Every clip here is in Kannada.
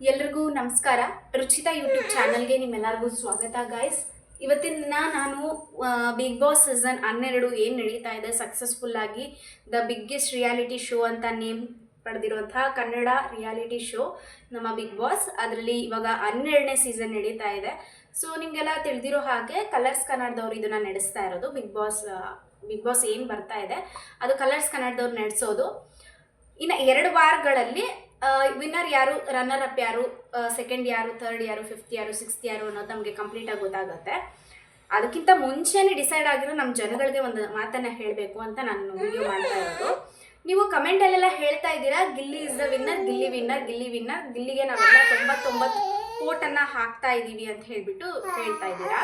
ಎಲ್ರಿಗೂ ನಮಸ್ಕಾರ. ರುಚಿತ ಯೂಟ್ಯೂಬ್ ಚಾನಲ್ಗೆ ನಿಮ್ಮೆಲ್ಲರಿಗೂ ಸ್ವಾಗತ ಗಾಯ್ಸ್ ಇವತ್ತಿನ ದಿನ ನಾನು ಬಿಗ್ ಬಾಸ್ ಸೀಸನ್ ಹನ್ನೆರಡು ಏನು ನಡೀತಾ ಇದೆ ಸಕ್ಸಸ್ಫುಲ್ ಆಗಿ ದ ಬಿಗ್ಗೆಸ್ಟ್ ರಿಯಾಲಿಟಿ ಶೋ ಅಂತ ನೇಮ್ ಪಡೆದಿರುವಂತಹ ಕನ್ನಡ ರಿಯಾಲಿಟಿ ಶೋ ನಮ್ಮ ಬಿಗ್ ಬಾಸ್ ಅದರಲ್ಲಿ ಇವಾಗ ಹನ್ನೆರಡನೇ ಸೀಸನ್ ನಡೀತಾ ಇದೆ. ಸೊ ನಿಮಗೆಲ್ಲ ತಿಳಿದಿರೋ ಹಾಗೆ ಕಲರ್ಸ್ ಕನ್ನಡದವ್ರು ಇದನ್ನು ನಡೆಸ್ತಾ ಇರೋದು. ಬಿಗ್ ಬಾಸ್ ಬಿಗ್ ಬಾಸ್ ಏನು ಬರ್ತಾ ಇದೆ, ಅದು ಕಲರ್ಸ್ ಕನ್ನಡದವ್ರು ನಡೆಸೋದು. ಇನ್ನು ಎರಡು ವಾರಗಳಲ್ಲಿ ವಿನ್ನರ್ ಯಾರು? ರನ್ನರ್ ಅಪ್ ಯಾರು? ಸೆಕೆಂಡ್ ಯಾರು? ಥರ್ಡ್ ಯಾರು? ಫಿಫ್ತ್ ಯಾರು? ಸಿಕ್ಸ್ತ್ ಯಾರು ಅನ್ನೋದು ನಮಗೆ ಕಂಪ್ಲೀಟಾಗಿ ಗೊತ್ತಾಗುತ್ತೆ. ಅದಕ್ಕಿಂತ ಮುಂಚೆನೇ ಡಿಸೈಡ್ ಆಗಿರೋ ನಮ್ಮ ಜನಗಳಿಗೆ ಒಂದು ಮಾತನ್ನ ಹೇಳಬೇಕು ಅಂತ ನಾನು ವಿಡಿಯೋ ಮಾಡ್ತಾ ಇರೋದು. ನೀವು ಕಮೆಂಟಲ್ಲೆಲ್ಲ ಹೇಳ್ತಾ ಇದ್ದೀರಾ? Gilli is the winner Gilli winner Gilli winner ಗಿಲ್ಲಿಗೆ ನಾವೆಲ್ಲ ತೊಂಬತ್ತೊಂಬತ್ತು ಕೋಟನ್ನು ಹಾಕ್ತಾ ಇದ್ದೀವಿ ಅಂತ ಹೇಳಿಬಿಟ್ಟು ಹೇಳ್ತಾ ಇದ್ದೀರಾ?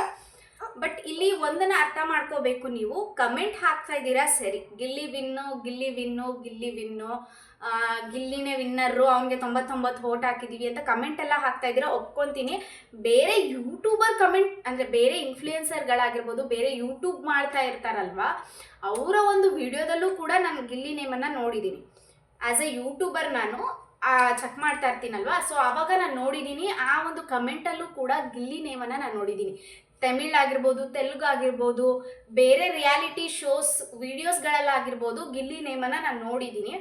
ಬಟ್ ಇಲ್ಲಿ ಒಂದನ್ನ ಅರ್ಥ ಮಾಡ್ಕೋಬೇಕು ನೀವು. ಕಮೆಂಟ್ ಹಾಕ್ತಾ ಇದ್ದೀರಾ? ಸರಿ. Gilli win Gilli win Gilli win ಗಿಲ್ಲಿನೇ winner ಅವನಿಗೆ ತೊಂಬತ್ತೊಂಬತ್ತು ಓಟ್ ಹಾಕಿದೀವಿ ಅಂತ ಕಮೆಂಟ್ ಎಲ್ಲ ಹಾಕ್ತಾ ಇದ್ದೀರಾ, ಒಪ್ಕೊಂತೀನಿ. ಬೇರೆ ಯೂಟ್ಯೂಬರ್ ಕಮೆಂಟ್ ಅಂದರೆ ಬೇರೆ ಇನ್ಫ್ಲೂಯೆನ್ಸರ್ಗಳಾಗಿರ್ಬೋದು ಬೇರೆ ಯೂಟ್ಯೂಬ್ ಮಾಡ್ತಾ ಇರ್ತಾರಲ್ವಾ, ಅವರ ಒಂದು ವಿಡಿಯೋದಲ್ಲೂ ಕೂಡ ನಾನು ಗಿಲ್ಲಿ ನೇಮನ್ನು ನೋಡಿದ್ದೀನಿ ಆ್ಯಸ್ ಎ ಯೂಟ್ಯೂಬರ್ ನಾನು ಚೆಕ್ ಮಾಡ್ತಾ ಇರ್ತೀನಲ್ವಾ ಸೊ ಆವಾಗ ನಾನು ನೋಡಿದ್ದೀನಿ ಆ ಒಂದು ಕಮೆಂಟಲ್ಲೂ ಕೂಡ ಗಿಲ್ಲಿ ನೇಮನ್ನು ನಾನು ನೋಡಿದ್ದೀನಿ ತಮಿಳ್ ಆಗಿರ್ಬೋದು, ತೆಲುಗು ಆಗಿರ್ಬೋದು, ಬೇರೆ ರಿಯಾಲಿಟಿ ಶೋಸ್ ವಿಡಿಯೋಸ್ಗಳಲ್ಲಾಗಿರ್ಬೋದು ಗಿಲ್ಲಿ ನೇಮನ್ನು ನಾನು ನೋಡಿದ್ದೀನಿ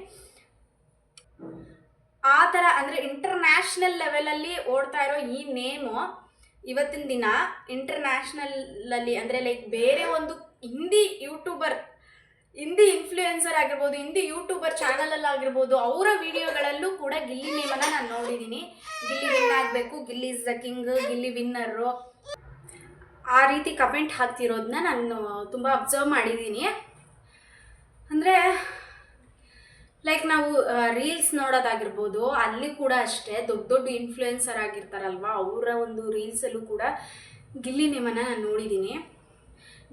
ಆ ಥರ ಅಂದರೆ ಇಂಟರ್ನ್ಯಾಷನಲ್ ಲೆವೆಲಲ್ಲಿ ಓಡ್ತಾ ಇರೋ ಈ ನೇಮು ಇವತ್ತಿನ ದಿನ ಇಂಟರ್ನ್ಯಾಷನಲಲ್ಲಿ ಅಂದರೆ ಲೈಕ್ ಬೇರೆ ಒಂದು ಹಿಂದಿ ಯೂಟ್ಯೂಬರ್ ಹಿಂದಿ ಇನ್ಫ್ಲೂಯೆನ್ಸರ್ ಆಗಿರ್ಬೋದು, ಹಿಂದಿ ಯೂಟ್ಯೂಬರ್ ಚಾನಲಲ್ಲಿ ಆಗಿರ್ಬೋದು, ಅವರ ವಿಡಿಯೋಗಳಲ್ಲೂ ಕೂಡ ಗಿಲ್ಲಿ ನೇಮನ್ನು ನಾನು ನೋಡಿದ್ದೀನಿ ಗಿಲ್ಲಿ ವಿನ್ ಆಗಬೇಕು, Gilli is the king Gilli winner ಆ ರೀತಿ ಕಮೆಂಟ್ ಹಾಕ್ತಿರೋದನ್ನ ನಾನು ತುಂಬ ಅಬ್ಸರ್ವ್ ಮಾಡಿದ್ದೀನಿ ಅಂದರೆ ಲೈಕ್ ನಾವು ರೀಲ್ಸ್ ನೋಡೋದಾಗಿರ್ಬೋದು, ಅಲ್ಲಿ ಕೂಡ ಅಷ್ಟೇ ದೊಡ್ಡ ದೊಡ್ಡ ಇನ್ಫ್ಲುಯೆನ್ಸರ್ ಆಗಿರ್ತಾರಲ್ವ, ಅವರ ಒಂದು ರೀಲ್ಸಲ್ಲೂ ಕೂಡ ಗಿಲ್ಲಿ ನಿಮ್ಮನ್ನ ನಾನು ನೋಡಿದ್ದೀನಿ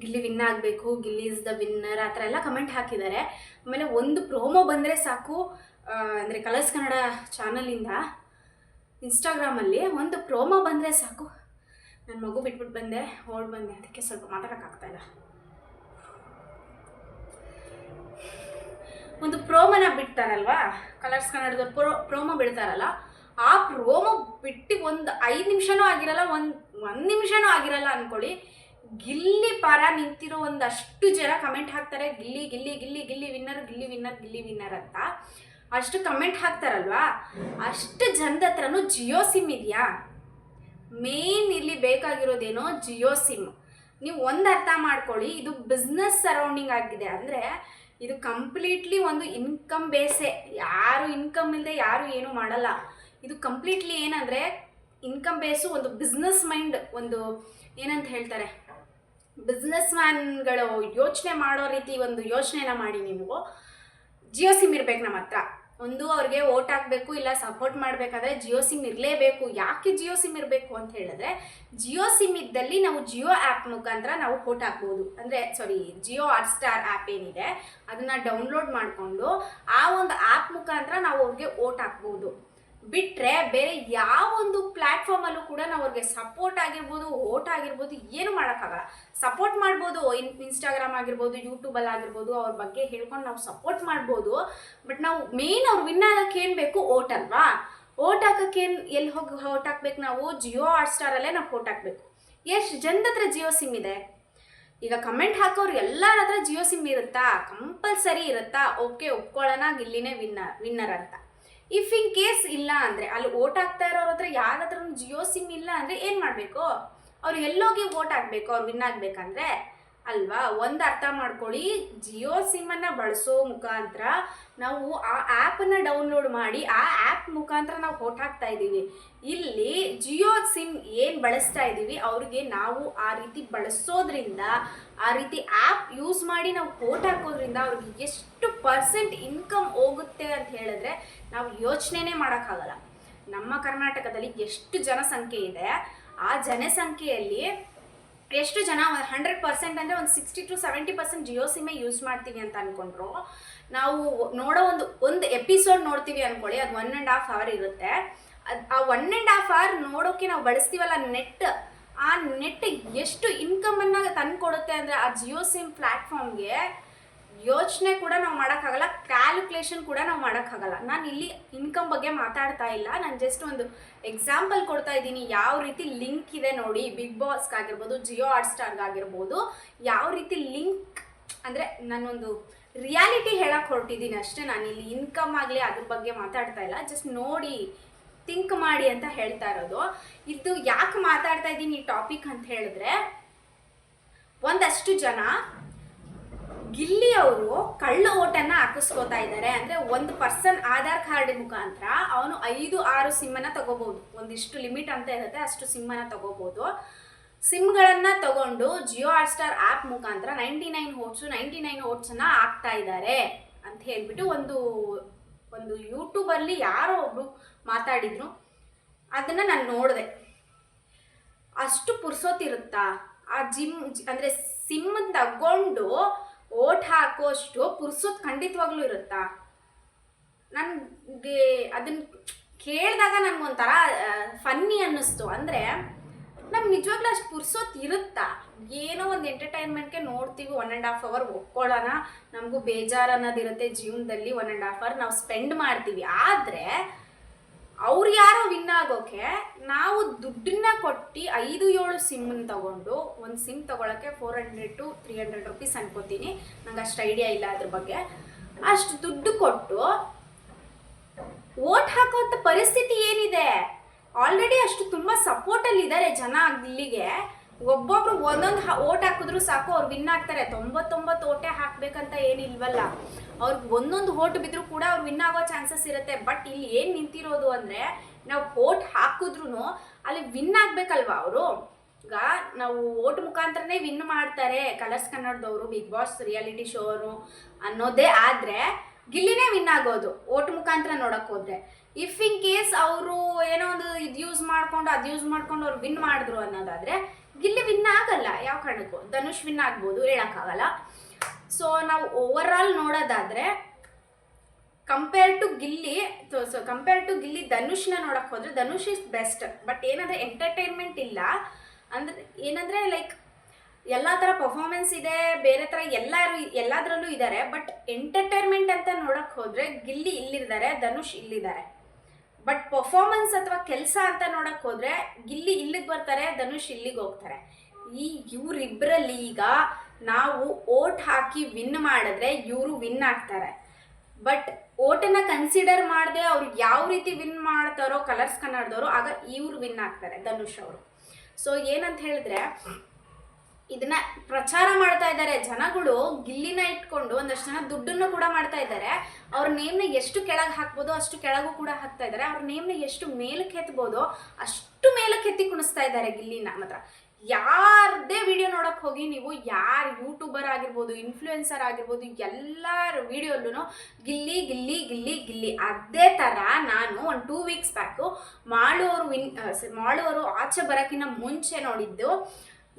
ಗಿಲ್ಲಿ ವಿನ್ ಆಗಬೇಕು, ಗಿಲ್ಲಿ ಇಸ್ ದ ವಿನ್ನರ್ ಆ ಥರ ಎಲ್ಲ ಕಮೆಂಟ್ ಹಾಕಿದ್ದಾರೆ. ಆಮೇಲೆ ಒಂದು ಪ್ರೋಮೋ ಬಂದರೆ ಸಾಕು ಅಂದರೆ ಕಲರ್ಸ್ ಕನ್ನಡ ಚಾನಲಿಂದ ಇನ್ಸ್ಟಾಗ್ರಾಮಲ್ಲಿ ಒಂದು ಪ್ರೋಮೋ ಬಂದರೆ ಸಾಕು. ನನ್ನ ಮಗು ಬಿಟ್ಬಿಟ್ಟು ಬಂದೆ, ಓಡ್ ಬಂದೆ, ಅದಕ್ಕೆ ಸ್ವಲ್ಪ ಮಾತಾಡೋಕ್ಕಾಗ್ತಾ ಇಲ್ಲ. ಒಂದು ಪ್ರೋಮನ ಬಿಡ್ತಾರಲ್ವಾ? ಕಲರ್ಸ್ ಕನ್ನಡದವ್ರು ಪ್ರೋ, ಪ್ರೋಮೋ ಬಿಡ್ತಾರಲ್ಲ, ಆ ಪ್ರೋಮೋ ಬಿಟ್ಟು ಒಂದು ಐದು ನಿಮಿಷನೂ ಆಗಿರಲ್ಲ, ಒಂದು ಒಂದು ನಿಮಿಷನೂ ಆಗಿರಲ್ಲ ಅನ್ಕೊಳ್ಳಿ. ಗಿಲ್ಲಿ ಪರ ನಿಂತಿರೋ ಒಂದಷ್ಟು ಜನ ಕಮೆಂಟ್ ಹಾಕ್ತಾರೆ, Gilli Gilli Gilli Gilli winner Gilli winner Gilli winner ಅಂತ. ಅಷ್ಟು ಕಮೆಂಟ್ ಹಾಕ್ತಾರಲ್ವಾ? ಅಷ್ಟು ಜನದ ಹತ್ರನೂ ಜಿಯೋ ಸಿಮ್ ಇದೆಯಾ? ಮೇನ್ ಇಲ್ಲಿ ಬೇಕಾಗಿರೋದೇನೋ ಜಿಯೋ ಸಿಮ್. ನೀವು ಒಂದು ಅರ್ಥ ಮಾಡ್ಕೊಳ್ಳಿ, ಇದು ಬಿಸ್ನೆಸ್ ಸರೌಂಡಿಂಗ್ ಆಗಿದೆ. ಅಂದರೆ ಇದು ಕಂಪ್ಲೀಟ್ಲಿ ಒಂದು ಇನ್ಕಮ್ ಬೇಸೇ ಯಾರು ಇನ್ಕಮ್ ಇಲ್ಲದೆ ಯಾರು ಏನು ಮಾಡಲ್ಲ. ಇದು ಕಂಪ್ಲೀಟ್ಲಿ ಏನಂದರೆ ಇನ್ಕಮ್ ಬೇಸು ಒಂದು ಬಿಸ್ನೆಸ್ ಮೈಂಡ್ ಒಂದು ಏನಂತ ಹೇಳ್ತಾರೆ? ಬಿಸ್ನೆಸ್ ಮ್ಯಾನ್ಗಳು ಯೋಚನೆ ಮಾಡೋ ರೀತಿ ಒಂದು ಯೋಚನೆನ ಮಾಡಿ ನೀವು. ಜಿಯೋ ಸಿಮ್ ಇರ್ಬೇಕು ನಮ್ಮ ಹತ್ರ ಒಂದು ಅವ್ರಿಗೆ ಓಟ್ ಹಾಕಬೇಕು, ಇಲ್ಲ ಸಪೋರ್ಟ್ ಮಾಡಬೇಕಾದ್ರೆ ಜಿಯೋ ಸಿಮ್ ಇರಲೇಬೇಕು. ಯಾಕೆ ಜಿಯೋ ಸಿಮ್ ಇರಬೇಕು ಅಂತ ಹೇಳಿದ್ರೆ, ಜಿಯೋ ಸಿಮ್ ಇದ್ದಲ್ಲಿ ನಾವು ಜಿಯೋ ಆ್ಯಪ್ ಮುಖಾಂತರ ನಾವು ಓಟ್ ಹಾಕ್ಬೋದು. ಅಂದರೆ sorry Jio Hotstar app ಏನಿದೆ, ಅದನ್ನು ಡೌನ್ಲೋಡ್ ಮಾಡಿಕೊಂಡು ಆ ಒಂದು ಆ್ಯಪ್ ಮುಖಾಂತರ ನಾವು ಅವ್ರಿಗೆ ಓಟ್ ಹಾಕ್ಬೋದು. ಬಿಟ್ಟರೆ ಬೇರೆ ಯಾವ ಒಂದು ಪ್ಲ್ಯಾಟ್ಫಾರ್ಮಲ್ಲೂ ಕೂಡ ನಾವು ಅವ್ರಿಗೆ ಸಪೋರ್ಟ್ ಆಗಿರ್ಬೋದು ಓಟ್ ಆಗಿರ್ಬೋದು, ಏನು ಮಾಡೋಕ್ಕಾಗಲ್ಲ. ಸಪೋರ್ಟ್ ಮಾಡ್ಬೋದು, ಇನ್ ಇನ್ಸ್ಟಾಗ್ರಾಮ್ ಆಗಿರ್ಬೋದು ಯೂಟ್ಯೂಬಲ್ಲಿ ಆಗಿರ್ಬೋದು, ಅವ್ರ ಬಗ್ಗೆ ಹೇಳ್ಕೊಂಡು ನಾವು ಸಪೋರ್ಟ್ ಮಾಡ್ಬೋದು. ಬಟ್ ನಾವು ಮೇನ್ ಅವ್ರು ವಿನ್ ಆಗಕ್ಕೆ ಏನು ಬೇಕು? ಓಟ್ ಅಲ್ವಾ? ಓಟ್ ಹಾಕಕ್ಕೆ ಏನು, ಎಲ್ಲಿ ಹೋಗಿ ಓಟ್ ಹಾಕ್ಬೇಕು ನಾವು? ಜಿಯೋ ಹಾಟ್ ಸ್ಟಾರಲ್ಲೇ ನಾವು ಓಟ್ ಹಾಕಬೇಕು. ಎಷ್ಟು ಜನದ ಹತ್ರ ಜಿಯೋ ಸಿಮ್ ಇದೆ. ಈಗ ಕಮೆಂಟ್ ಹಾಕೋರು ಎಲ್ಲರ ಹತ್ರ ಜಿಯೋ ಸಿಮ್ ಇರುತ್ತಾ? ಕಂಪಲ್ಸರಿ ಇರುತ್ತಾ? ಓಕೆ ಒಪ್ಕೊಳ್ಳೋಣ, ಇಲ್ಲಿನೇ ವಿನ್ನರ್ ವಿನ್ನರ್ ಅಂತ. ಇಫ್ ಇನ್ ಕೇಸ್ ಇಲ್ಲ ಅಂದರೆ, ಅಲ್ಲಿ ಓಟ್ ಆಗ್ತಾ ಇರೋರ ಹತ್ರ ಯಾರ ಹತ್ರ ಜಿಯೋ ಸಿಮ್ ಇಲ್ಲ ಅಂದರೆ ಏನು ಮಾಡಬೇಕು? ಅವ್ರು ಎಲ್ಲೋಗಿ ಓಟ್ ಹಾಕ್ಬೇಕು ಅವ್ರು ವಿನ್ ಆಗಬೇಕಂದ್ರೆ? ಅಲ್ವಾ? ಒಂದು ಅರ್ಥ ಮಾಡ್ಕೊಳ್ಳಿ. ಜಿಯೋ ಸಿಮ್ಮನ್ನು ಬಳಸೋ ಮುಖಾಂತರ ನಾವು ಆ ಆ್ಯಪನ್ನು ಡೌನ್ಲೋಡ್ ಮಾಡಿ ಆ ಆ್ಯಪ್ ಮುಖಾಂತರ ನಾವು ಹೋಟ್ ಹಾಕ್ತಾ ಇದ್ದೀವಿ. ಇಲ್ಲಿ ಜಿಯೋ ಸಿಮ್ ಏನು ಬಳಸ್ತಾ ಇದ್ದೀವಿ? ಅವ್ರಿಗೆ ನಾವು ಆ ರೀತಿ ಬಳಸೋದ್ರಿಂದ, ಆ ರೀತಿ ಆ್ಯಪ್ ಯೂಸ್ ಮಾಡಿ ನಾವು ಹೋಟ್ ಹಾಕೋದ್ರಿಂದ ಅವ್ರಿಗೆ ಎಷ್ಟು ಪರ್ಸೆಂಟ್ ಇನ್ಕಮ್ ಹೋಗುತ್ತೆ ಅಂತ ಹೇಳಿದ್ರೆ ನಾವು ಯೋಚನೆನೇ ಮಾಡೋಕ್ಕಾಗಲ್ಲ. ನಮ್ಮ ಕರ್ನಾಟಕದಲ್ಲಿ ಎಷ್ಟು ಜನಸಂಖ್ಯೆ ಇದೆ, ಆ ಜನಸಂಖ್ಯೆಯಲ್ಲಿ ಎಷ್ಟು ಜನ ಹಂಡ್ರೆಡ್ ಪರ್ಸೆಂಟ್ ಅಂದರೆ ಒಂದು sixty to seventy percent Jio ಸಿಮ್ಮೆ use ಮಾಡ್ತೀವಿ ಅಂತ ಅಂದ್ಕೊಂಡ್ರು ನಾವು ನೋಡೋ ಒಂದು ಒಂದು ಎಪಿಸೋಡ್ ನೋಡ್ತೀವಿ ಅಂದ್ಕೊಳ್ಳಿ ಅದು ಒನ್ ಆ್ಯಂಡ್ ಹಾಫ್ ಅವರ್ ಇರುತ್ತೆ. ಅದು ಆ ಒನ್ ಆ್ಯಂಡ್ ಹಾಫ್ ಅವರ್ ನೋಡೋಕ್ಕೆ ನಾವು ಬಳಸ್ತೀವಲ್ಲ ನೆಟ್ ಆ ನೆಟ್ ಎಷ್ಟು ಇನ್ಕಮನ್ನು ತಂದು ಕೊಡುತ್ತೆ ಅಂದರೆ ಆ ಜಿಯೋ ಸಿಮ್ ಪ್ಲ್ಯಾಟ್ಫಾರ್ಮ್ಗೆ ಯೋಚನೆ ಕೂಡ ನಾವು ಮಾಡೋಕ್ಕಾಗಲ್ಲ ಕ್ಯಾಲ್ಕುಲೇಷನ್ ಕೂಡ ನಾವು ಮಾಡೋಕ್ಕಾಗಲ್ಲ. ನಾನು ಇಲ್ಲಿ ಇನ್ಕಮ್ ಬಗ್ಗೆ ಮಾತಾಡ್ತಾ ಇಲ್ಲ. ನಾನು ಜಸ್ಟ್ ಒಂದು ಎಕ್ಸಾಂಪಲ್ ಕೊಡ್ತಾ ಇದ್ದೀನಿ. ಯಾವ ರೀತಿ ಲಿಂಕ್ ಇದೆ ನೋಡಿ. ಬಿಗ್ ಬಾಸ್ಗಾಗಿರ್ಬೋದು ಜಿಯೋ ಹಾಟ್ಸ್ಟಾರ್ಗಾಗಿರ್ಬೋದು ಯಾವ ರೀತಿ ಲಿಂಕ್ ಅಂದರೆ ನಾನೊಂದು ರಿಯಾಲಿಟಿ ಹೇಳಕ್ಕೆ ಹೊರಟಿದ್ದೀನಿ ಅಷ್ಟೇ. ನಾನು ಇಲ್ಲಿ ಇನ್ಕಮ್ ಆಗಲಿ ಅದ್ರ ಬಗ್ಗೆ ಮಾತಾಡ್ತಾ ಇಲ್ಲ. ಜಸ್ಟ್ ನೋಡಿ ಥಿಂಕ್ ಮಾಡಿ ಅಂತ ಹೇಳ್ತಾ ಇರೋದು. ಇದು ಯಾಕೆ ಮಾತಾಡ್ತಾ ಇದ್ದೀನಿ ಈ ಟಾಪಿಕ್ ಅಂತ ಹೇಳಿದ್ರೆ, ಒಂದಷ್ಟು ಜನ ಗಿಲ್ಲಿ ಅವರು ಕಳ್ಳ ಓಟನ್ನ ಹಾಕಿಸ್ಕೋತಾ ಇದ್ದಾರೆ. ಅಂದ್ರೆ ಒಂದು ಪರ್ಸನ್ ಆಧಾರ್ ಕಾರ್ಡ್ ಮುಖಾಂತರ ಅವನು ಐದು, ಆರು ಸಿಮ್ಮನ್ನ ತಗೋಬಹುದು. ಒಂದಿಷ್ಟು ಲಿಮಿಟ್ ಅಂತ ಇರುತ್ತೆ, ಅಷ್ಟು ಸಿಮ್ಮನ್ನ ತಗೋಬಹುದು. ಸಿಮ್ಗಳನ್ನ ತಗೊಂಡು ಜಿಯೋ ಹಾಟ್ಸ್ಟಾರ್ ಆ್ಯಪ್ ಮುಖಾಂತರ ninety nine votes, ninety nine ಓಟ್ಸನ್ನ ಹಾಕ್ತಾ ಇದ್ದಾರೆ ಅಂತ ಹೇಳ್ಬಿಟ್ಟು ಒಂದು ಒಂದು ಯೂಟ್ಯೂಬಲ್ಲಿ ಯಾರೋ ಒಬ್ರು ಮಾತಾಡಿದ್ರು. ಅದನ್ನ ನಾನು ನೋಡಿದೆ. ಅಷ್ಟು ಪುರ್ಸೋತಿರುತ್ತಾ ಆ ಜಿಮ್, ಅಂದರೆ ಸಿಮ್ ತಗೊಂಡು ಓಟ್ ಹಾಕೋಷ್ಟು ಪುರ್ಸೋತ್ ಖಂಡಿತವಾಗ್ಲೂ ಇರುತ್ತಾ? ನನಗೆ ಅದನ್ನ ಕೇಳಿದಾಗ ನನಗೊಂಥರ ಫನ್ನಿ ಅನ್ನಿಸ್ತು. ಅಂದರೆ ನಮ್ಗೆ ನಿಜವಾಗ್ಲೂ ಅಷ್ಟು ಪುರ್ಸೋತ್ ಇರುತ್ತಾ? ಏನೋ ಒಂದು ಎಂಟರ್ಟೈನ್ಮೆಂಟ್ಗೆ ನೋಡ್ತೀವಿ ಒನ್ ಆ್ಯಂಡ್ ಹಾಫ್ ಅವರ್ ಒಪ್ಕೊಳ್ಳೋಣ. ನಮಗೂ ಬೇಜಾರು ಅನ್ನೋದಿರುತ್ತೆ ಜೀವನದಲ್ಲಿ ಒನ್ ಆ್ಯಂಡ್ ಹಾಫ್ ಅವರ್ ನಾವು ಸ್ಪೆಂಡ್ ಮಾಡ್ತೀವಿ. ಆದರೆ ಅವ್ರು ಯಾರೋ ವಿನ್ ಆಗೋಕೆ ನಾವು ದುಡ್ಡನ್ನ ಕೊಟ್ಟು ಐದು ಏಳು ಸಿಮ್ಮನ್ನು ತಗೊಂಡು ಒಂದು ಸಿಮ್ ತಗೊಳಕ್ಕೆ four hundred to three hundred rupees ಅನ್ಕೋತೀನಿ. ನಂಗೆ ಅಷ್ಟು ಐಡಿಯಾ ಇಲ್ಲ ಅದ್ರ ಬಗ್ಗೆ. ಅಷ್ಟು ದುಡ್ಡು ಕೊಟ್ಟು ಓಟ್ ಹಾಕೋಂಥ ಪರಿಸ್ಥಿತಿ ಏನಿದೆ? ಆಲ್ರೆಡಿ ಅಷ್ಟು ತುಂಬ ಸಪೋರ್ಟಲ್ಲಿ ಇದ್ದಾರೆ ಜನ ಇಲ್ಲಿಗೆ ಒಬ್ಬೊಬ್ರು ಒಂದೊಂದು ಓಟ್ ಹಾಕಿದ್ರು ಸಾಕು, ಅವ್ರು ವಿನ್ ಆಗ್ತಾರೆ. ತೊಂಬತ್ತೊಂಬತ್ತು ಓಟೆ ಹಾಕ್ಬೇಕಂತ ಏನಿಲ್ವಲ್ಲ. ಅವ್ರಿಗೆ ಒಂದೊಂದು ಓಟ್ ಬಿದ್ದರೂ ಕೂಡ ಅವ್ರು ವಿನ್ ಆಗೋ ಚಾನ್ಸಸ್ ಇರುತ್ತೆ. ಬಟ್ ಇಲ್ಲಿ ಏನು ನಿಂತಿರೋದು ಅಂದರೆ, ನಾವು ಓಟ್ ಹಾಕಿದ್ರು ಅಲ್ಲಿ ವಿನ್ ಆಗ್ಬೇಕಲ್ವಾ ಅವರು? ಈಗ ನಾವು ಓಟ್ ಮುಖಾಂತರನೇ ವಿನ್ ಮಾಡ್ತಾರೆ ಕಲರ್ಸ್ ಕನ್ನಡದವರು ಬಿಗ್ ಬಾಸ್ ರಿಯಾಲಿಟಿ ಶೋರು ಅನ್ನೋದೇ ಆದರೆ ಗಿಲ್ಲಿನೇ ವಿನ್ ಆಗೋದು ಓಟ್ ಮುಖಾಂತರ ನೋಡಕ್ ಹೋದ್ರೆ. ಇಫ್ ಇನ್ ಕೇಸ್ ಅವರು ಏನೋ ಒಂದು ಇದು ಯೂಸ್ ಮಾಡ್ಕೊಂಡು ಅದು ಯೂಸ್ ಮಾಡ್ಕೊಂಡು ಅವ್ರು ವಿನ್ ಮಾಡಿದ್ರು ಅನ್ನೋದಾದ್ರೆ ಗಿಲ್ಲಿ ವಿನ್ ಆಗಲ್ಲ. ಯಾವ ಕಾರಣಕ್ಕೂ? ಧನುಷ್ ವಿನ್ ಆಗ್ಬೋದು, ಹೇಳಕ್ಕಾಗಲ್ಲ. ಸೊ ನಾವು ಓವರ್ ಆಲ್ ನೋಡೋದಾದ್ರೆ compare to Gilli so compare to Gilli ಧನುಷ್ನ ನೋಡಕ್ಕೆ ಹೋದ್ರೆ ಧನುಷ್ ಇಸ್ ಬೆಸ್ಟ್ ಬಟ್ ಏನಂದ್ರೆ ಎಂಟರ್ಟೈನ್ಮೆಂಟ್ ಇಲ್ಲ. ಅಂದ್ರೆ ಏನಂದ್ರೆ ಲೈಕ್ ಎಲ್ಲ ಥರ ಪರ್ಫಾರ್ಮೆನ್ಸ್ ಇದೆ, ಬೇರೆ ಥರ ಎಲ್ಲರೂ ಎಲ್ಲದರಲ್ಲೂ ಇದ್ದಾರೆ ಬಟ್ ಎಂಟರ್ಟೈನ್ಮೆಂಟ್ ಅಂತ ನೋಡಕ್ ಹೋದ್ರೆ ಗಿಲ್ಲಿ ಇಲ್ಲಿದ್ದಾರೆ ಧನುಷ್ ಇಲ್ಲಿದ್ದಾರೆ. ಬಟ್ ಪರ್ಫಾರ್ಮೆನ್ಸ್ ಅಥವಾ ಕೆಲಸ ಅಂತ ನೋಡಕ್ ಹೋದ್ರೆ ಗಿಲ್ಲಿ ಇಲ್ಲಿಗೆ ಬರ್ತಾರೆ ಧನುಷ್ ಇಲ್ಲಿಗೆ ಹೋಗ್ತಾರೆ. ಈ ಇವ್ರಿಬ್ರಲ್ಲಿ ಈಗ ನಾವು ಓಟ್ ಹಾಕಿ ವಿನ್ ಮಾಡಿದ್ರೆ ಇವರು ವಿನ್ ಆಗ್ತಾರೆ. ಬಟ್ ಓಟನ್ನು ಕನ್ಸಿಡರ್ ಮಾಡದೆ ಅವ್ರು ಯಾವ ರೀತಿ ವಿನ್ ಮಾಡ್ತಾರೋ ಕಲರ್ಸ್ ಕನ್ನಡದವರು, ಆಗ ಇವ್ರು ವಿನ್ ಆಗ್ತಾರೆ, ಧನುಷ್ ಅವರು. ಸೊ ಏನಂತ ಹೇಳಿದ್ರೆ, ಇದನ್ನ ಪ್ರಚಾರ ಮಾಡ್ತಾ ಇದ್ದಾರೆ ಜನಗಳು, ಗಿಲ್ಲಿನ ಇಟ್ಕೊಂಡು ಒಂದಷ್ಟು ಜನ ದುಡ್ಡನ್ನು ಕೂಡ ಮಾಡ್ತಾ ಇದ್ದಾರೆ. ಅವ್ರ ನೇಮ್ನ ಎಷ್ಟು ಕೆಳಗೆ ಹಾಕ್ಬೋದು ಅಷ್ಟು ಕೆಳಗೂ ಕೂಡ ಹಾಕ್ತಾ ಇದ್ದಾರೆ. ಅವ್ರ ನೇಮ್ನ ಎಷ್ಟು ಮೇಲಕ್ಕೆ ಎತ್ಬೋದು ಅಷ್ಟು ಮೇಲಕ್ಕೆ ಎತ್ತಿ ಕುಣಿಸ್ತಾ ಇದ್ದಾರೆ ಗಿಲ್ಲಿನ ಮಾತ್ರ. ಯಾರದೇ ವಿಡಿಯೋ ನೋಡಕ್ ಹೋಗಿ ನೀವು ಯಾರು ಯೂಟ್ಯೂಬರ್ ಆಗಿರ್ಬೋದು ಇನ್ಫ್ಲೂಯೆನ್ಸರ್ ಆಗಿರ್ಬೋದು ಎಲ್ಲರ ವಿಡಿಯೋಲ್ಲೂ ಗಿಲ್ಲಿ ಗಿಲ್ಲಿ ಗಿಲ್ಲಿ ಗಿಲ್ಲಿ. ಅದೇ ಥರ ನಾನು ಒಂದು ಟೂ ವೀಕ್ಸ್ ಬ್ಯಾಕು ಮಾಳುವರು ವಿನ್ ಮಾಳುವರು ಆಚೆ ಬರೋಕ್ಕಿಂತ ಮುಂಚೆ ನೋಡಿದ್ದು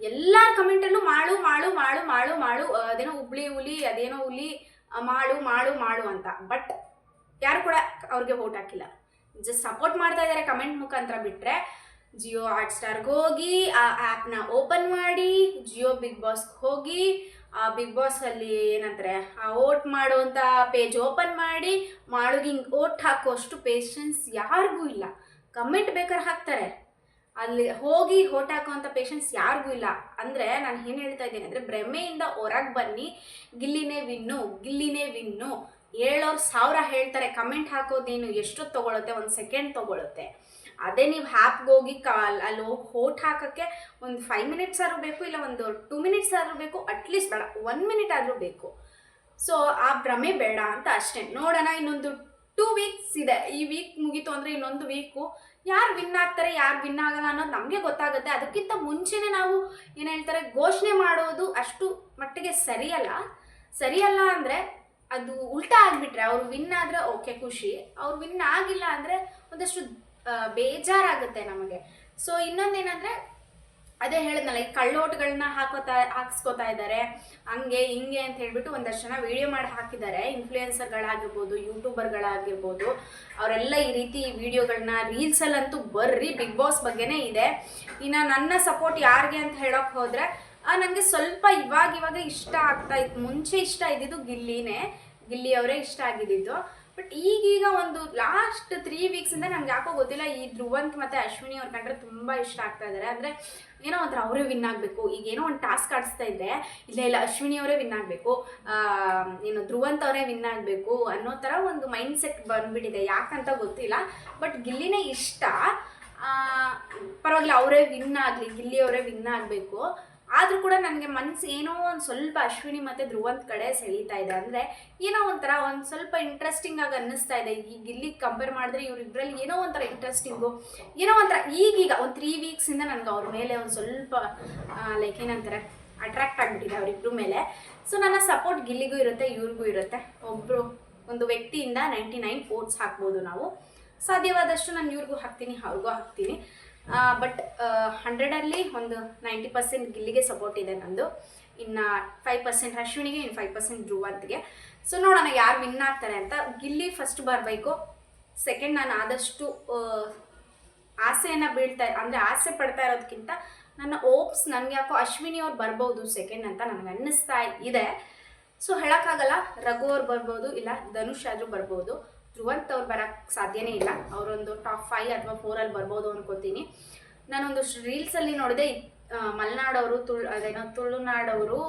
ಎಲ್ಲ ಕಮೆಂಟಲ್ಲೂ ಮಾಳು ಮಾಳು ಮಾಳು ಮಾಡು ಆ, ಅದೇನೋ ಹುಬ್ಳಿ ಹುಲಿ ಅದೇನೋ ಹುಲಿ ಮಾಡು ಮಾಡು ಮಾಡು ಅಂತ. ಬಟ್ ಯಾರು ಕೂಡ ಅವ್ರಿಗೆ ವೋಟ್ ಹಾಕಿಲ್ಲ. ಜಸ್ಟ್ ಸಪೋರ್ಟ್ ಮಾಡ್ತಾ ಇದ್ದಾರೆ ಕಮೆಂಟ್ ಮುಖಾಂತರ ಬಿಟ್ಟರೆ ಜಿಯೋ ಹಾಟ್ ಸ್ಟಾರ್ಗೆ ಹೋಗಿ, ಆ ಆ್ಯಪ್ನ ಓಪನ್ ಮಾಡಿ, ಜಿಯೋ ಬಿಗ್ ಬಾಸ್ಗೆ ಹೋಗಿ, ಆ ಬಿಗ್ ಬಾಸಲ್ಲಿ ಏನಂತಾರೆ, ಆ ಓಟ್ ಮಾಡುವಂಥ ಪೇಜ್ ಓಪನ್ ಮಾಡಿ ಮಾಡೋಗಿ ಹಿಂಗೆ ಓಟ್ ಹಾಕೋಷ್ಟು ಪೇಷನ್ಸ್ ಯಾರಿಗೂ ಇಲ್ಲ. ಕಮೆಂಟ್ ಬೇಕಾದ್ರೆ ಹಾಕ್ತಾರೆ. ಅಲ್ಲಿ ಹೋಗಿ ಓಟ್ ಹಾಕುವಂಥ ಪೇಷನ್ಸ್ ಯಾರಿಗೂ ಇಲ್ಲ. ಅಂದರೆ ನಾನು ಏನು ಹೇಳ್ತಾ ಇದ್ದೀನಿ ಅಂದರೆ, ಭ್ರಮೆಯಿಂದ ಹೊರಗೆ ಬನ್ನಿ, ಗಿಲ್ಲಿನೇ ವಿನ್ನು ಗಿಲ್ಲಿನೇ ವಿನ್ನು ಹೇಳೋರು ಸಾವಿರ ಹೇಳ್ತಾರೆ ಕಮೆಂಟ್ ಹಾಕೋದೇನು ಎಷ್ಟೊತ್ತು ತೊಗೊಳುತ್ತೆ, ಒಂದು ಸೆಕೆಂಡ್ ತೊಗೊಳುತ್ತೆ. ಅದೇ ನೀವು ಹ್ಯಾಪ್ಗೆ ಹೋಗಿ ಕಾಲ್ ಅಲ್ಲಿ ಹೋಗಿ ಹೋಟ್ ಹಾಕೋಕ್ಕೆ ಒಂದು ಫೈವ್ ಮಿನಿಟ್ಸ್ ಆದರೂ ಬೇಕು, ಇಲ್ಲ ಒಂದು ಟೂ ಮಿನಿಟ್ಸ್ ಆದರೂ ಬೇಕು ಅಟ್ಲೀಸ್ಟ್ ಬೇಡ ಒನ್ ಮಿನಿಟ್ ಆದರೂ ಬೇಕು. ಸೊ ಆ ಭ್ರಮೆ ಬೇಡ ಅಂತ ಅಷ್ಟೇ. ನೋಡೋಣ, ಇನ್ನೊಂದು ಟೂ ವೀಕ್ಸ್ ಇದೆ. ಈ ವೀಕ್ ಮುಗೀತು ಅಂದರೆ ಇನ್ನೊಂದು ವೀಕು ಯಾರು ವಿನ್ ಆಗ್ತಾರೆ, ಯಾರು ವಿನ್ ಆಗಲ್ಲ ಅನ್ನೋದು ನಮಗೆ ಗೊತ್ತಾಗುತ್ತೆ. ಅದಕ್ಕಿಂತ ಮುಂಚೆನೇ ನಾವು ಏನು ಹೇಳ್ತಾರೆ, ಘೋಷಣೆ ಮಾಡೋದು ಅಷ್ಟು ಮಟ್ಟಿಗೆ ಸರಿಯಲ್ಲ. ಸರಿಯಲ್ಲ ಅಂದರೆ ಅದು ಉಲ್ಟಾ ಆಗಿಬಿಟ್ರೆ, ಅವ್ರು ವಿನ್ ಆದರೆ ಓಕೆ ಖುಷಿ. ಅವ್ರು ವಿನ್ ಆಗಿಲ್ಲ ಅಂದರೆ ಒಂದಷ್ಟು ಬೇಜಾರಾಗುತ್ತೆ ನಮಗೆ. ಸೊ ಇನ್ನೊಂದೇನಂದ್ರೆ, ಅದೇ ಹೇಳಿದ್ನಲ್ಲ, ಈ ಕಳ್ಳೋಟ್ಗಳನ್ನ ಹಾಕೋತಾ, ಹಾಕ್ಸ್ಕೊತಾ ಇದ್ದಾರೆ. ಹಂಗೆ, ಹಿಂಗೆ ಅಂತ ಹೇಳ್ಬಿಟ್ಟು ಒಂದಷ್ಟು ಜನ ವಿಡಿಯೋ ಮಾಡಿ ಹಾಕಿದ್ದಾರೆ. ಇನ್ಫ್ಲೂಯೆನ್ಸರ್ಗಳಾಗಿರ್ಬೋದು ಯೂಟ್ಯೂಬರ್ಗಳಾಗಿರ್ಬೋದು ಅವರೆಲ್ಲ ಈ ರೀತಿ ವಿಡಿಯೋಗಳನ್ನ ರೀಲ್ಸಲ್ಲಂತೂ ಬರ್ರಿ ಬಿಗ್ ಬಾಸ್ ಬಗ್ಗೆನೇ ಇದೆ. ಇನ್ನು ನನ್ನ ಸಪೋರ್ಟ್ ಯಾರಿಗೆ ಅಂತ ಹೇಳೋಕೆ ಹೋದರೆ ನನಗೆ ಸ್ವಲ್ಪ ಇವಾಗ ಇವಾಗ ಇಷ್ಟ ಆಗ್ತಾ ಇತ್ತು. ಮುಂಚೆ ಇಷ್ಟ ಇದ್ದಿದ್ದು ಗಿಲ್ಲಿನೇ. ಗಿಲ್ಲಿ ಅವರೇ ಇಷ್ಟ ಆಗಿದ್ದಿದ್ದು. ಬಟ್ ಈಗೀಗ ಒಂದು ಲಾಸ್ಟ್ ತ್ರೀ ವೀಕ್ಸಿಂದ ನಂಗೆ ಯಾಕೋ ಗೊತ್ತಿಲ್ಲ, ಈ ಧ್ರುವಂತ್ ಮತ್ತು ಅಶ್ವಿನಿ ಅವ್ರ ಕಂಡ್ರೆ ತುಂಬ ಇಷ್ಟ ಆಗ್ತಾ ಇದ್ದಾರೆ ಅಂದರೆ ಏನೋ ಒಂಥರ ಅವರೇ ವಿನ್ ಆಗಬೇಕು. ಈಗ ಏನೋ ಒಂದು ಟಾಸ್ಕ್ ಆಡಿಸ್ತಾ ಇದ್ರೆ, ಇಲ್ಲ ಇಲ್ಲ, ಅಶ್ವಿನಿ ಅವರೇ ವಿನ್ ಆಗಬೇಕು ಏನು ಧ್ರುವಂತ್ ಅವರೇ ವಿನ್ ಆಗಬೇಕು ಅನ್ನೋ ಥರ ಒಂದು ಮೈಂಡ್ ಸೆಟ್ ಬಂದ್ಬಿಟ್ಟಿದೆ. ಯಾಕಂತ ಗೊತ್ತಿಲ್ಲ. ಬಟ್ ಗಿಲ್ಲಿನೇ ಇಷ್ಟ. ಪರವಾಗಿಲ್ಲ, ಅವರೇ ವಿನ್ ಆಗಲಿ, ಗಿಲ್ಲಿ ಅವರೇ ವಿನ್ ಆಗಬೇಕು. ಆದರೂ ಕೂಡ ನನಗೆ ಮನಸ್ಸು ಏನೋ ಒಂದು ಸ್ವಲ್ಪ ಅಶ್ವಿನಿ ಮತ್ತು ಧ್ರುವಂತ್ ಕಡೆ ಸೆಳೀತಾ ಇದೆ. ಅಂದರೆ ಏನೋ ಒಂಥರ ಒಂದು ಸ್ವಲ್ಪ ಇಂಟ್ರೆಸ್ಟಿಂಗ್ ಆಗಿ ಅನ್ನಿಸ್ತಾ ಇದೆ. ಈಗ ಇಲ್ಲಿ ಕಂಪೇರ್ ಮಾಡಿದ್ರೆ ಇವರಿಬ್ಬರಲ್ಲಿ ಏನೋ ಒಂಥರ ಇಂಟ್ರೆಸ್ಟಿಂಗು ಏನೋ ಒಂಥರ ಈಗೀಗ ಒಂದು ತ್ರೀ ವೀಕ್ಸಿಂದ ನನಗೆ ಅವ್ರ ಮೇಲೆ ಒಂದು ಸ್ವಲ್ಪ ಲೈಕ್ ಏನಂತಾರೆ ಅಟ್ರಾಕ್ಟ್ ಆಗಿಬಿಟ್ಟಿದೆ ಅವರಿಬ್ಬರ ಮೇಲೆ. ಸೊ ನನ್ನ ಸಪೋರ್ಟ್ ಗಿಲ್ಲಿಗೂ ಇರುತ್ತೆ, ಇವ್ರಿಗೂ ಇರುತ್ತೆ. ಒಬ್ಬರು ಒಂದು ವ್ಯಕ್ತಿಯಿಂದ ನೈಂಟಿ ನೈನ್ ಫೋರ್ಸ್ ಹಾಕ್ಬೋದು ನಾವು. ಸಾಧ್ಯವಾದಷ್ಟು ನಾನು ಇವ್ರಿಗೂ ಹಾಕ್ತೀನಿ, ಅವ್ರಿಗೂ ಹಾಕ್ತೀನಿ. ಬಟ್ ಹಂಡ್ರೆಡಲ್ಲಿ ಒಂದು ನೈಂಟಿ ಪರ್ಸೆಂಟ್ ಗಿಲ್ಲಿಗೆ ಸಪೋರ್ಟ್ ಇದೆ ನಂದು. ಇನ್ನು ಫೈವ್ ಪರ್ಸೆಂಟ್ ಅಶ್ವಿನಿಗೆ ಇನ್ನು ಫೈವ್ ಪರ್ಸೆಂಟ್ ಧ್ರುವಂತ್ಗೆ ಸೊ ನೋಡೋಣ ಯಾರು ವಿನ್ ಆಗ್ತಾರೆ ಅಂತ. ಗಿಲ್ಲಿ ಫಸ್ಟ್ ಬರಬೇಕು. ಸೆಕೆಂಡ್ ನಾನು ಆದಷ್ಟು ಆಸೆಯನ್ನು ಬೀಳ್ತಾ, ಅಂದರೆ ಆಸೆ ಪಡ್ತಾ ಇರೋದಕ್ಕಿಂತ ನನ್ನ ಓಪ್ಸ್ ನನಗೆ ಯಾಕೋ ಅಶ್ವಿನಿ ಅವ್ರು ಬರ್ಬೋದು ಸೆಕೆಂಡ್ ಅಂತ ನನಗೆ ಅನ್ನಿಸ್ತಾ ಇದೆ. ಸೊ ಹೇಳೋಕ್ಕಾಗಲ್ಲ. ರಘು ಅವ್ರು ಬರ್ಬೋದು, ಇಲ್ಲ ಧನುಷ್ ಆದರೂ ಬರ್ಬೋದು. ಧ್ರುವಂತ್ ಅವ್ರು ಬರೋಕ್ಕೆ ಸಾಧ್ಯನೇ ಇಲ್ಲ. ಅವರೊಂದು ಟಾಪ್ ಫೈವ್ ಅಥವಾ ಫೋರಲ್ಲಿ ಬರ್ಬೋದು ಅನ್ಕೋತೀನಿ. ನಾನೊಂದು ರೀಲ್ಸಲ್ಲಿ ನೋಡಿದೆ ಮಲೆನಾಡವರು ತುಳ್, ಅದೇನೋ ತುಳುನಾಡವರು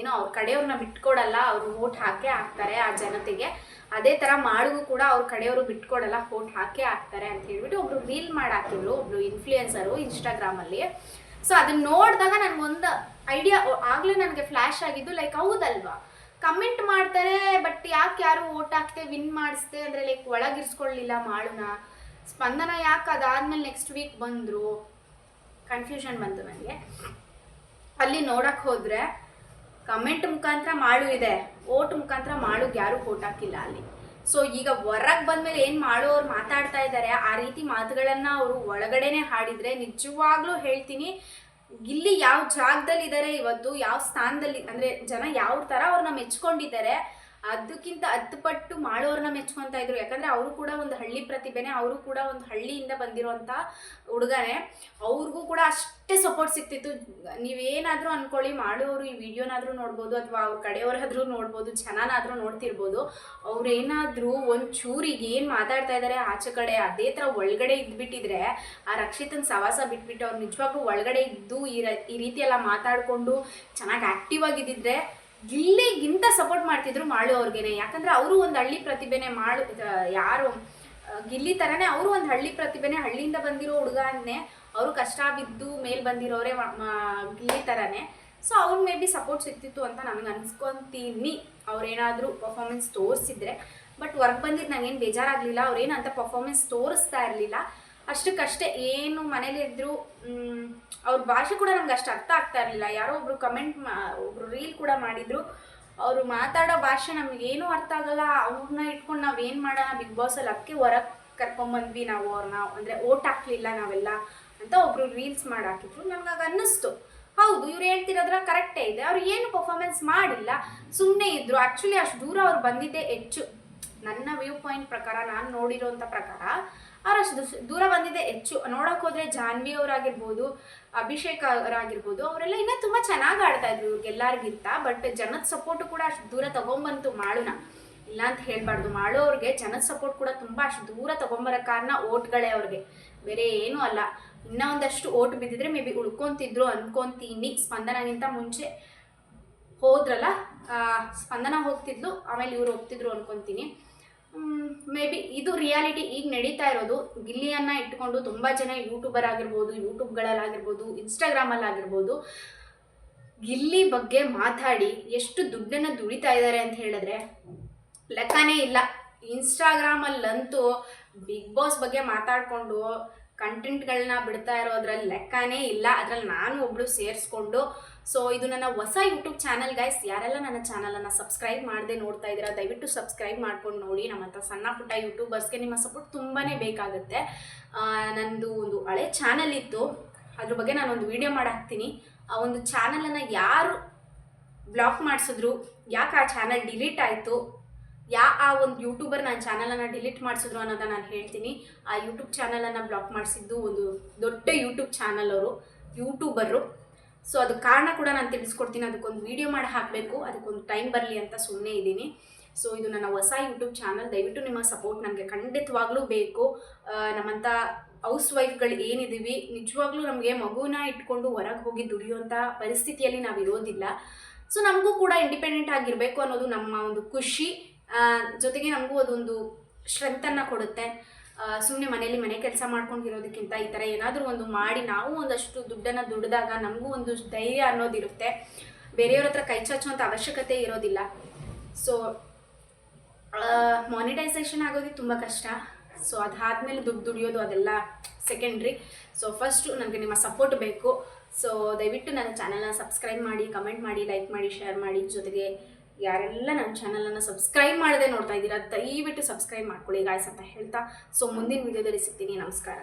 ಏನೋ ಅವ್ರ ಕಡೆಯವ್ರನ್ನ ಬಿಟ್ಕೊಡಲ್ಲ, ಅವರು ವೋಟ್ ಹಾಕೇ ಹಾಕ್ತಾರೆ ಆ ಜನತೆಗೆ. ಅದೇ ಥರ ಮಾಡಿಗೂ ಕೂಡ ಅವ್ರ ಕಡೆಯವರು ಬಿಟ್ಕೊಡಲ್ಲ ವೋಟ್ ಹಾಕೇ ಹಾಕ್ತಾರೆ ಅಂತ ಹೇಳ್ಬಿಟ್ಟು ಒಬ್ರು ರೀಲ್ ಮಾಡಿ ಹಾಕಿದ್ರು ಒಬ್ರು ಇನ್ಫ್ಲೂಯೆನ್ಸರು ಇನ್ಸ್ಟಾಗ್ರಾಮಲ್ಲಿ ಸೊ ಅದನ್ನ ನೋಡಿದಾಗ ನನಗೊಂದು ಐಡಿಯಾ ಆಗಲೇ ನನಗೆ ಫ್ಲ್ಯಾಶ್ ಆಗಿದ್ದು ಲೈಕ್ ಹೌದಲ್ವಾ? ಕಮೆಂಟ್ ಮಾಡ್ತಾರೆ ಬಟ್ ಯಾಕೆ ಯಾರು ಓಟ್ ಹಾಕ್ತೆ ವಿನ್ ಮಾಡಿಸ್ತೆ ಅಂದರೆ ಲೈಕ್ ಒಳಗಿರಿಸ್ಕೊಳ್ಳಿಲ್ಲ ಮಾಳುನ. ಸ್ಪಂದನ ಯಾಕೆ ಅದಾದ್ಮೇಲೆ ನೆಕ್ಸ್ಟ್ ವೀಕ್ ಬಂದರು? ಕನ್ಫ್ಯೂಷನ್ ಬಂತು ನನಗೆ ಅಲ್ಲಿ ನೋಡಕ್ಕೆ ಹೋದರೆ ಕಮೆಂಟ್ ಮುಖಾಂತರ ಮಾಡು ಇದೆ. ಓಟ್ ಮುಖಾಂತರ ಮಾಡುಗೆ ಯಾರೂ ಓಟ್ ಹಾಕಿಲ್ಲ ಅಲ್ಲಿ. ಸೊ ಈಗ ಹೊರಗೆ ಬಂದಮೇಲೆ ಏನು ಅವ್ರು ಮಾತಾಡ್ತಾ ಇದ್ದಾರೆ ಆ ರೀತಿ ಮಾತುಗಳನ್ನು ಅವರು ಒಳಗಡೆನೆ ಹಾಡಿದರೆ ನಿಜವಾಗ್ಲೂ ಹೇಳ್ತೀನಿ ಗಿಲ್ಲಿ ಯಾವ ಜಾಗದಲ್ಲಿ ಇದ್ದಾರೆ ಇವತ್ತು ಯಾವ ಸ್ಥಾನದಲ್ಲಿ ಅಂದ್ರೆ ಜನ ಯಾವ ತರ ಅವ್ರನ್ನ ಮೆಚ್ಕೊಂಡಿದ್ದಾರೆ ಅದಕ್ಕಿಂತ ಹತ್ತು ಪಟ್ಟು ಮಾಡೋರನ್ನ ಮೆಚ್ಕೊತಾ ಇದ್ರು. ಯಾಕಂದ್ರೆ ಅವರು ಕೂಡ ಒಂದು ಹಳ್ಳಿ ಪ್ರತಿಭೆನೆ, ಅವರು ಕೂಡ ಒಂದು ಹಳ್ಳಿಯಿಂದ ಬಂದಿರುವಂತ ಹುಡುಗನೇ. ಅವ್ರಿಗೂ ಕೂಡ ಅಷ್ಟೇ ಸಪೋರ್ಟ್ ಸಿಗ್ತಿತ್ತು. ನೀವೇನಾದ್ರೂ ಅನ್ಕೊಳ್ಳಿ ಮಾಡೋರು ಈ ವಿಡಿಯೋನಾದರೂ ನೋಡ್ಬೋದು, ಅಥವಾ ಅವ್ರ ಕಡೆಯವರಾದರೂ ನೋಡ್ಬೋದು, ಜನನಾದ್ರೂ ನೋಡ್ತಿರ್ಬೋದು. ಅವ್ರೇನಾದರೂ ಒಂದು ಚೂರಿಗೆ ಏನು ಮಾತಾಡ್ತಾ ಇದ್ದಾರೆ ಆಚೆ ಕಡೆ ಅದೇ ಥರ ಒಳಗಡೆ ಇದ್ಬಿಟ್ಟಿದ್ರೆ, ಆ ರಕ್ಷಿತನ ಸವಾಸ ಬಿಟ್ಬಿಟ್ಟು ಅವ್ರು ನಿಜವಾಗ್ಲೂ ಒಳಗಡೆ ಇದ್ದು ಈ ರೀತಿಯೆಲ್ಲ ಮಾತಾಡಿಕೊಂಡು ಚೆನ್ನಾಗಿ ಆ್ಯಕ್ಟಿವ್ ಆಗಿದ್ದಿದ್ರೆ ಗಿಲ್ಲಿಗಿಂತ ಸಪೋರ್ಟ್ ಮಾಡ್ತಿದ್ರು ಮಾಳು ಅವ್ರಿಗೇನೆ. ಯಾಕಂದ್ರೆ ಅವರು ಒಂದು ಹಳ್ಳಿ ಪ್ರತಿಭೆನೆ ಮಾಳು ಯಾರು ಗಿಲ್ಲಿ ಥರನೇ ಅವರು ಒಂದು ಹಳ್ಳಿ ಪ್ರತಿಭೆನೆ ಹಳ್ಳಿಯಿಂದ ಬಂದಿರೋ ಹುಡುಗನ್ನೇ ಅವರು ಕಷ್ಟ ಬಿದ್ದು ಮೇಲ್ ಬಂದಿರೋರೆ ಗಿಲ್ಲಿ ಥರನೇ ಸೊ ಅವ್ರು ಮೇ ಬಿ ಸಪೋರ್ಟ್ ಸಿಗ್ತಿತ್ತು ಅಂತ ನನಗೆ ಅನ್ಸ್ಕೊತೀನಿ. ಅವ್ರೇನಾದರೂ ಪರ್ಫಾರ್ಮೆನ್ಸ್ ತೋರಿಸಿದ್ರೆ. ಬಟ್ ವರ್ಕ್ ಬಂದಿದ್ದು ನಂಗೇನು ಬೇಜಾರಾಗಲಿಲ್ಲ. ಅವ್ರೇನು ಅಂತ ಪರ್ಫಾರ್ಮೆನ್ಸ್ ತೋರಿಸ್ತಾ ಇರಲಿಲ್ಲ. ಅಷ್ಟಕ್ಕಷ್ಟೇ ಏನು ಮನೇಲಿ ಇದ್ರು ಮ್, ಅವ್ರ ಭಾಷೆ ಕೂಡ ನಮ್ಗೆ ಅಷ್ಟು ಅರ್ಥ ಆಗ್ತಾ ಇರಲಿಲ್ಲ. ಯಾರೋ ಒಬ್ರು ಕಮೆಂಟ್ ಮಾ, ಒಬ್ರು ರೀಲ್ ಕೂಡ ಮಾಡಿದ್ರು. ಅವರು ಮಾತಾಡೋ ಭಾಷೆ ನಮಗೇನು ಅರ್ಥ ಆಗಲ್ಲ. ಅವ್ರನ್ನ ಇಟ್ಕೊಂಡು ನಾವು ಏನು ಮಾಡೋಣ? ಬಿಗ್ ಬಾಸಲ್ಲಿ ಅದಕ್ಕೆ ಹೊರಗೆ ಕರ್ಕೊಂಬಂದ್ವಿ ನಾವು ಅವ್ರನ್ನ ಅಂದರೆ ಓಟ್ ಹಾಕ್ಲಿಲ್ಲ ನಾವೆಲ್ಲ ಅಂತ ಒಬ್ರು ರೀಲ್ಸ್ ಮಾಡಿ ಹಾಕಿದ್ರು ನನಗಾಗ ಅನ್ನಿಸ್ತು. ಹೌದು, ಇವ್ರು ಹೇಳ್ತಿರೋದ್ರ ಕರೆಕ್ಟೇ ಇದೆ. ಅವ್ರು ಏನು ಪರ್ಫಾರ್ಮೆನ್ಸ್ ಮಾಡಿಲ್ಲ. ಸುಮ್ಮನೆ ಇದ್ರು. ಆ್ಯಕ್ಚುಲಿ ಅಷ್ಟು ದೂರ ಅವ್ರು ಬಂದಿದ್ದೇ ಹೆಚ್ಚು. ನನ್ನ ವ್ಯೂ ಪಾಯಿಂಟ್ ಪ್ರಕಾರ, ನಾನು ನೋಡಿರೋಂಥ ಪ್ರಕಾರ ದೂಸ- ದೂರ ಬಂದಿದೆ, ಹೆಚ್ಚು ನೋಡೋಕೆ ಹೋದ್ರೆ ಜಾನ್ವಿ ಅವರಾಗಿರ್ಬೋದು, ಅಭಿಷೇಕ್ ಅವರಾಗಿರ್ಬೋದು, ಅವರೆಲ್ಲ ಇನ್ನೂ ತುಂಬ ಚೆನ್ನಾಗಿ ಆಡ್ತಾ ಇದ್ರು ಬಟ್ ಜನದ ಸಪೋರ್ಟು ಕೂಡ ಅಷ್ಟು ದೂರ ತಗೊಂಬಂತು ಮಾಳುನ. ಇಲ್ಲ ಅಂತ ಹೇಳ್ಬಾರ್ದು. ಮಾಳು ಅವ್ರಿಗೆ ಜನದ ಸಪೋರ್ಟ್ ಕೂಡ ತುಂಬ ಅಷ್ಟು ದೂರ ತಗೊಂಬರೋ ಕಾರಣ ಓಟ್ಗಳೇ ಅವ್ರಿಗೆ. ಬೇರೆ ಏನೂ ಅಲ್ಲ. ಇನ್ನ ಒಂದಷ್ಟು ಓಟ್ ಬಿದ್ದಿದ್ರೆ ಮೇ ಬಿ ಉಳ್ಕೊಂತಿದ್ರು ಅನ್ಕೊಂತೀನಿ. ಸ್ಪಂದನಗಿಂತ ಮುಂಚೆ ಹೋದ್ರಲ್ಲ ಸ್ಪಂದನ ಹೋಗ್ತಿದ್ಲು, ಆಮೇಲೆ ಇವ್ರು ಹೋಗ್ತಿದ್ರು ಅನ್ಕೊಂತೀನಿ. ಮೇ ಬಿ ಇದು ರಿಯಾಲಿಟಿ ಈಗ ನಡೀತಾ ಇರೋದು. ಗಿಲ್ಲಿಯನ್ನು ಇಟ್ಕೊಂಡು ತುಂಬ ಜನ ಯೂಟ್ಯೂಬರ್ ಆಗಿರ್ಬೋದು ಯೂಟ್ಯೂಬ್ಗಳಲ್ಲಾಗಿರ್ಬೋದು ಇನ್ಸ್ಟಾಗ್ರಾಮಲ್ಲಾಗಿರ್ಬೋದು ಗಿಲ್ಲಿ ಬಗ್ಗೆ ಮಾತಾಡಿ ಎಷ್ಟು ದುಡ್ಡನ್ನು ದುಡಿತಾ ಇದ್ದಾರೆ ಅಂತ ಹೇಳಿದ್ರೆ ಲೆಕ್ಕನೇ ಇಲ್ಲ. ಇನ್ಸ್ಟಾಗ್ರಾಮಲ್ಲಂತೂ ಬಿಗ್ ಬಾಸ್ ಬಗ್ಗೆ ಮಾತಾಡಿಕೊಂಡು ಕಂಟೆಂಟ್ಗಳನ್ನ ಬಿಡ್ತಾ ಇರೋದ್ರಲ್ಲಿ ಲೆಕ್ಕನೇ ಇಲ್ಲ. ಅದರಲ್ಲಿ ನಾನು ಒಬ್ಳು ಸೇರಿಸ್ಕೊಂಡು, ಸೊ ಇದು ನನ್ನ ಹೊಸ ಯೂಟ್ಯೂಬ್ ಚಾನಲ್ ಗೈಸ್. ಯಾರೆಲ್ಲ ನನ್ನ ಚಾನಲನ್ನು ಸಬ್ಸ್ಕ್ರೈಬ್ ಮಾಡದೆ ನೋಡ್ತಾ ಇದ್ದೀರಾ, ದಯವಿಟ್ಟು ಸಬ್ಸ್ಕ್ರೈಬ್ ಮಾಡ್ಕೊಂಡು ನೋಡಿ. ನಮ್ಮಂಥ ಸಣ್ಣ ಪುಟ್ಟ ಯೂಟ್ಯೂಬರ್ಸ್ಗೆ ನಿಮ್ಮ ಸಪೋರ್ಟ್ ತುಂಬಾ ಬೇಕಾಗುತ್ತೆ. ನಂದು ಒಂದು ಹಳೆ ಚಾನಲ್ ಇತ್ತು. ಅದ್ರ ಬಗ್ಗೆ ನಾನೊಂದು ವಿಡಿಯೋ ಮಾಡಾಕ್ತೀನಿ. ಆ ಒಂದು ಚಾನಲನ್ನು ಯಾರು ಬ್ಲಾಕ್ ಮಾಡಿಸಿದ್ರು, ಯಾಕೆ ಆ ಚಾನಲ್ ಡಿಲೀಟ್ ಆಯಿತು ಯಾ ಆ ಒಂದು ಯೂಟ್ಯೂಬರ್ ನನ್ನ ಚಾನಲನ್ನು ಡಿಲೀಟ್ ಮಾಡಿಸಿದ್ರು ಅನ್ನೋದನ್ನ ನಾನು ಹೇಳ್ತೀನಿ. ಆ ಯೂಟ್ಯೂಬ್ ಚಾನಲನ್ನು ಬ್ಲಾಕ್ ಮಾಡಿಸಿದ್ದು ಒಂದು ದೊಡ್ಡ ಯೂಟ್ಯೂಬ್ ಚಾನಲ್ ಅವರು ಯೂಟ್ಯೂಬರು ಸೊ ಅದಕ್ಕೆ ಕಾರಣ ಕೂಡ ನಾನು ತಿಳಿಸ್ಕೊಡ್ತೀನಿ. ಅದಕ್ಕೊಂದು ವಿಡಿಯೋ ಮಾಡಿ ಹಾಕಬೇಕು. ಅದಕ್ಕೊಂದು ಟೈಮ್ ಬರಲಿ ಅಂತ ಸುಮ್ಮನೆ ಇದ್ದೀನಿ. ಸೊ ಇದು ನನ್ನ ಹೊಸ ಯೂಟ್ಯೂಬ್ ಚಾನಲ್ ದಯವಿಟ್ಟು ನಿಮ್ಮ ಸಪೋರ್ಟ್ ನನಗೆ ಖಂಡಿತವಾಗ್ಲೂ ಬೇಕು. ನಮ್ಮಂಥ ಹೌಸ್ ವೈಫ್ಗಳು ಏನಿದ್ದೀವಿ ನಿಜವಾಗ್ಲೂ ನಮಗೆ ಮಗುನ ಇಟ್ಕೊಂಡು ಹೊರಗೆ ಹೋಗಿ ದುಡಿಯುವಂಥ ಪರಿಸ್ಥಿತಿಯಲ್ಲಿ ನಾವು ಇರೋದಿಲ್ಲ. ಸೊ ನಮಗೂ ಕೂಡ ಇಂಡಿಪೆಂಡೆಂಟ್ ಆಗಿರಬೇಕು ಅನ್ನೋದು ನಮ್ಮ ಒಂದು ಖುಷಿ. ಜೊತೆಗೆ ನಮಗೂ ಅದೊಂದು ಸ್ಟ್ರೆಂತನ್ನು ಕೊಡುತ್ತೆ. ಸುಮ್ಮನೆ ಮನೆಯಲ್ಲಿ ಮನೆ ಕೆಲಸ ಮಾಡ್ಕೊಂಡಿರೋದಕ್ಕಿಂತ ಈ ಥರ ಏನಾದರೂ ಒಂದು ಮಾಡಿ ನಾವು ಒಂದಷ್ಟು ದುಡ್ಡನ್ನು ದುಡಿದಾಗ ನಮಗೂ ಒಂದು ಧೈರ್ಯ ಅನ್ನೋದಿರುತ್ತೆ. ಬೇರೆಯವ್ರ ಹತ್ರ ಕೈ ಚಾಚುವಂಥ ಅವಶ್ಯಕತೆ ಇರೋದಿಲ್ಲ. ಸೊ ಮಾನಿಟೈಸೇಷನ್ ಆಗೋದು ತುಂಬ ಕಷ್ಟ. ಸೊ ಅದಾದಮೇಲೆ ದುಡ್ಡು ದುಡಿಯೋದು ಅದೆಲ್ಲ ಸೆಕೆಂಡ್ರಿ ಸೊ ಫಸ್ಟು ನನಗೆ ನಿಮ್ಮ ಸಪೋರ್ಟ್ ಬೇಕು. ಸೊ ದಯವಿಟ್ಟು ನನ್ನ ಚಾನಲ್ನ ಸಬ್ಸ್ಕ್ರೈಬ್ ಮಾಡಿ ಕಮೆಂಟ್ ಮಾಡಿ ಲೈಕ್ ಮಾಡಿ ಶೇರ್ ಮಾಡಿ. ಜೊತೆಗೆ ಯಾರೆಲ್ಲ ನನ್ನ ಚಾನಲನ್ನು ಸಬ್ಸ್ಕ್ರೈಬ್ ಮಾಡದೆ ನೋಡ್ತಾ ಇದ್ದೀರಾ ದಯವಿಟ್ಟು ಸಬ್ಸ್ಕ್ರೈಬ್ ಮಾಡ್ಕೊಳ್ಳಿ ಗಾಯ್ಸ್ ಅಂತ ಹೇಳ್ತಾ. ಸೊ ಮುಂದಿನ ವಿಡಿಯೋದಲ್ಲಿ ಸಿಗ್ತೀನಿ. ನಮಸ್ಕಾರ.